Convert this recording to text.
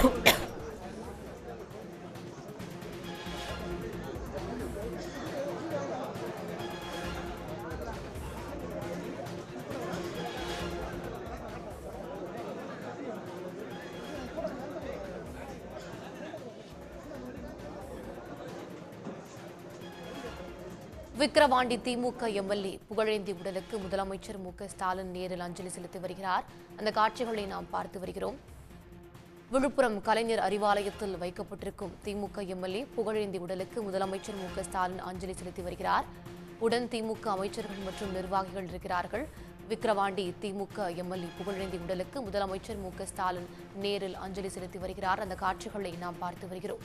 Oh. Vikravandi திமுக MLA Pugazhendhi உடலுக்கு முதலமைச்சர் மு ஸ்டாலின் நேரில் அஞ்சலி செலுத்தி வருகிறார். அந்த காட்சிகளை நாம் பார்த்து வருகிறோம். விழுப்புரம் கலைஞர் அறிவாலயத்தில் வைக்கப்பட்டிருக்கும் திமுக எம்எல்ஏ புகழேந்தி உடலுக்கு முதலமைச்சர் மு ஸ்டாலின் அஞ்சலி செலுத்தி வருகிறார். உடன் திமுக அமைச்சர்கள் மற்றும் நிர்வாகிகள் இருக்கிறார்கள். விக்கிரவாண்டி திமுக எம்எல்ஏ புகழேந்தி உடலுக்கு முதலமைச்சர் மு ஸ்டாலின் நேரில் அஞ்சலி செலுத்தி வருகிறார். அந்த காட்சிகளை நாம் பார்த்து வருகிறோம்.